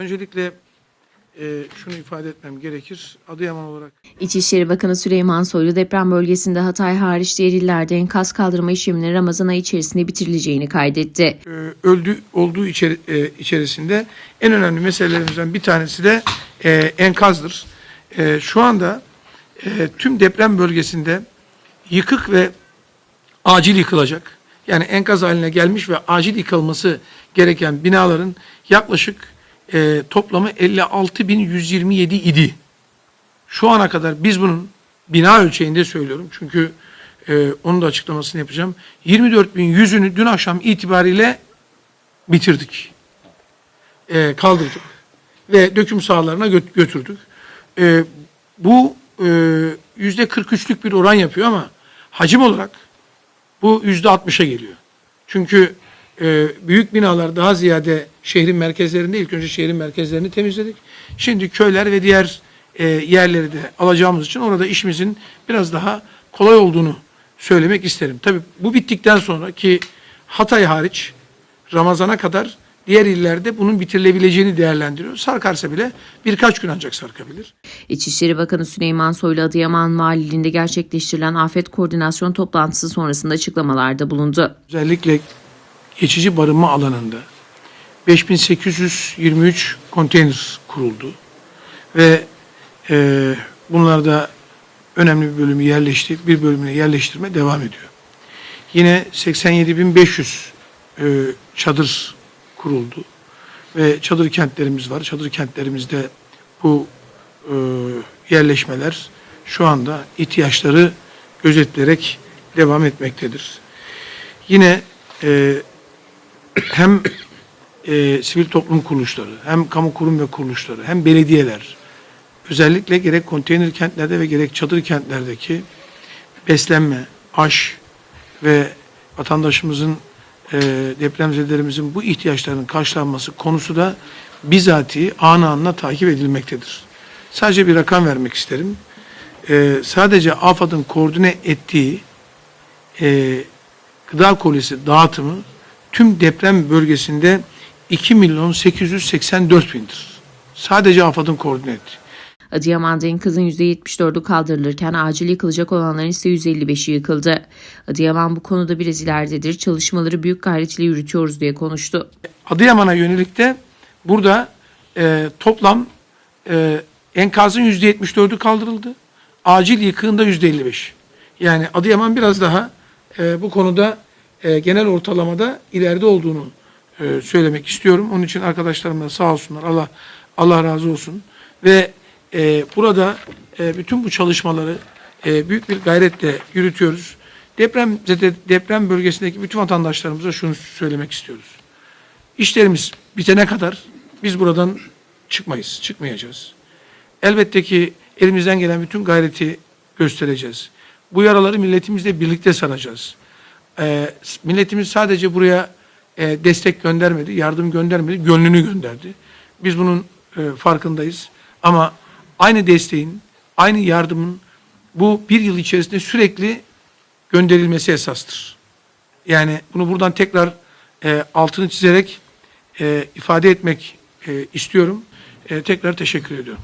Öncelikle e, şunu ifade etmem gerekir. Adıyaman olarak İçişleri Bakanı Süleyman Soylu deprem bölgesinde Hatay hariç diğer illerde enkaz kaldırma işleminin Ramazan ayı içerisinde bitirileceğini kaydetti. e, öldü olduğu içeri, e, içerisinde en önemli meselelerimizden bir tanesi de e, enkazdır. E, şu anda e, tüm deprem bölgesinde yıkık ve acil yıkılacak. Yani enkaz haline gelmiş ve acil yıkılması gereken binaların yaklaşık e, toplamı 56.127 idi. Şu ana kadar biz bunun bina ölçeğinde söylüyorum. Çünkü e, onun da açıklamasını yapacağım. 24.100'ünü dün akşam itibariyle bitirdik. E, kaldırdık. Ve döküm sahalarına gö- götürdük. E, bu e, yüzde 43'lük bir oran yapıyor ama hacim olarak bu yüzde 60'a geliyor. Çünkü e, büyük binalar daha ziyade şehrin merkezlerinde ilk önce şehrin merkezlerini temizledik. Şimdi köyler ve diğer e, yerleri de alacağımız için orada işimizin biraz daha kolay olduğunu söylemek isterim. Tabii bu bittikten sonra ki Hatay hariç Ramazan'a kadar diğer illerde bunun bitirilebileceğini değerlendiriyor. Sarkarsa bile birkaç gün ancak sarkabilir. İçişleri Bakanı Süleyman Soylu Adıyaman Valiliğinde gerçekleştirilen afet koordinasyon toplantısı sonrasında açıklamalarda bulundu. özellikle geçici barınma alanında 5823 konteyner kuruldu ve e, bunlarda önemli bir bölümü yerleşti, bir bölümüne yerleştirme devam ediyor. Yine 87.500 e, çadır kuruldu ve çadır kentlerimiz var. Çadır kentlerimizde bu e, yerleşmeler şu anda ihtiyaçları gözetilerek devam etmektedir. Yine e, hem e, sivil toplum kuruluşları, hem kamu kurum ve kuruluşları, hem belediyeler, özellikle gerek konteyner kentlerde ve gerek çadır kentlerdeki beslenme, aş ve vatandaşımızın, e, depremzedelerimizin bu ihtiyaçlarının karşılanması konusu da bizatihi anı anına takip edilmektedir. Sadece bir rakam vermek isterim. E, sadece AFAD'ın koordine ettiği e, gıda kolisi dağıtımı tüm deprem bölgesinde 2 milyon 884 bindir. Sadece AFAD'ın koordine ettiği. Adıyaman'da enkazın %74'ü kaldırılırken acil yıkılacak olanların ise %55'i yıkıldı. Adıyaman bu konuda biraz ileridedir. Çalışmaları büyük gayretle yürütüyoruz diye konuştu. Adıyaman'a yönelik de burada e, toplam e, enkazın %74'ü kaldırıldı. Acil yıkığında %55. Yani Adıyaman biraz daha e, bu konuda e, genel ortalamada ileride olduğunu e, söylemek istiyorum. Onun için arkadaşlarım da sağ olsunlar. Allah Allah razı olsun. Ve e, burada e, bütün bu çalışmaları e, büyük bir gayretle yürütüyoruz. Deprem deprem bölgesindeki bütün vatandaşlarımıza şunu söylemek istiyoruz. İşlerimiz bitene kadar biz buradan çıkmayız, çıkmayacağız. Elbette ki elimizden gelen bütün gayreti göstereceğiz. Bu yaraları milletimizle birlikte saracağız. Ee, milletimiz sadece buraya e, destek göndermedi, yardım göndermedi, gönlünü gönderdi. Biz bunun e, farkındayız. Ama aynı desteğin, aynı yardımın bu bir yıl içerisinde sürekli gönderilmesi esastır. Yani bunu buradan tekrar e, altını çizerek e, ifade etmek e, istiyorum. E, tekrar teşekkür ediyorum.